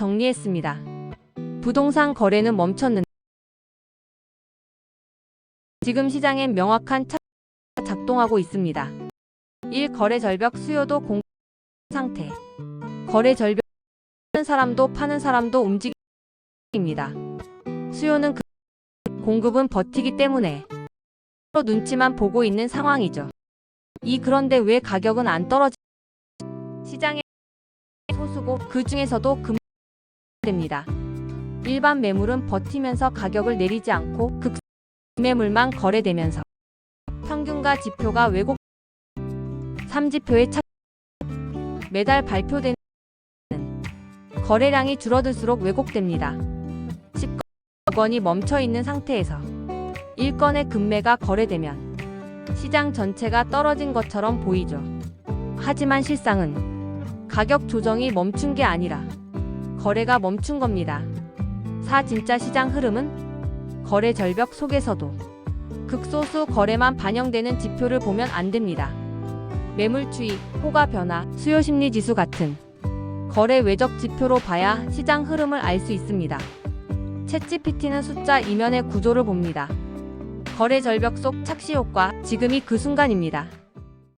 정리했습니다. 부동산 거래는 멈췄는데 지금 시장엔 명확한 차가 작동하고 있습니다. 1. 거래 절벽 수요도 공 상태 거래 절벽 사는 사람도 파는 사람도 움직입니다. 수요는 그 공급은 버티기 때문에 서로 눈치만 보고 있는 상황이죠. 이 그런데 왜 가격은 안 떨어지? 시장의 소수고 그 중에서도 금 됩니다. 일반 매물은 버티면서 가격을 내리지 않고 급 매물만 거래되면서 평균과 지표가 왜곡 3지표의 차 매달 발표되는 거래량이 줄어들수록 왜곡됩니다. 10건이 멈춰 있는 상태에서 1건의 금매가 거래되면 시장 전체가 떨어진 것처럼 보이죠. 하지만 실상은 가격 조정이 멈춘 게 아니라 거래가 멈춘 겁니다. 사 진짜 시장 흐름은 거래 절벽 속에서도 극소수 거래만 반영되는 지표를 보면 안 됩니다. 매물 추이, 호가 변화, 수요 심리 지수 같은 거래 외적 지표로 봐야 시장 흐름을 알 수 있습니다. 챗GPT는 숫자 이면의 구조를 봅니다. 거래 절벽 속 착시 효과, 지금이 그 순간입니다.